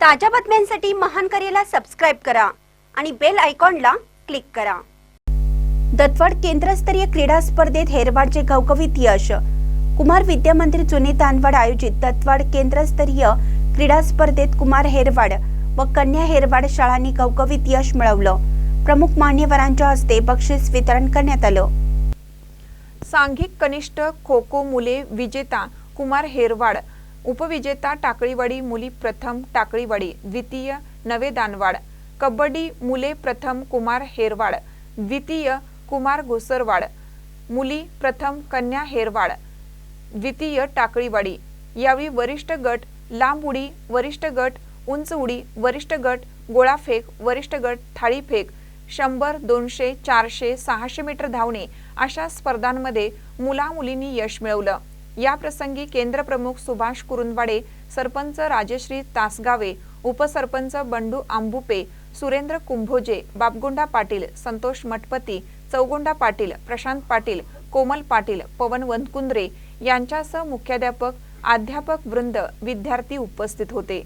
ताज्या बातम्यांसाठी महान करेला सबस्क्राईब करा आणि बेल आयकॉनला क्लिक करा. दत्तवाड केंद्रस्तरीय क्रीडा स्पर्धेत हेरवाडचे घवघवीत यश. कुमार विद्यामंदिर जुने तानवाड आयोजित दत्तवाड केंद्रस्तरीय क्रीडा स्पर्धेत कुमार हेरवाड व कन्या हेरवाड शाळांनी घवघवीत यश मिळवलं. प्रमुख मान्यवरांच्या हस्ते बक्षीस वितरण करण्यात आलं. सांघिक कनिष्ठ खो खो मुले विजेता कुमार हेरवाड उपविजेता टाकळीवाडी मुली प्रथम टाकळीवाडी द्वितीय नवे दानवाड कबड्डी मुले प्रथम कुमार हेरवाड द्वितीय कुमार घोसरवाड मुली प्रथम कन्या हेरवाड द्वितीय टाकळीवाडी. यावेळी वरिष्ठ गट लांब उडी वरिष्ठ गट उंच उडी वरिष्ठ गट गोळाफेक वरिष्ठ गट थाळीफेक शंभर दोनशे चारशे सहाशे मीटर धावणे अशा स्पर्धांमध्ये मुला मुलींनी यश मिळवलं. या प्रसंगी सुभाष कुरुंदवाडे सरपंच राजश्री तासगावे उपसरपंच बंडू आंबुपे सुरेंद्र कुंभोजे बापगोंडा पाटील संतोष मठपती चौगोंडा पाटील प्रशांत पाटील कोमल पाटील पवन वनकुंद्रे यांच्यासह मुख्याध्यापक अध्यापक वृंद विद्यार्थी उपस्थित होते.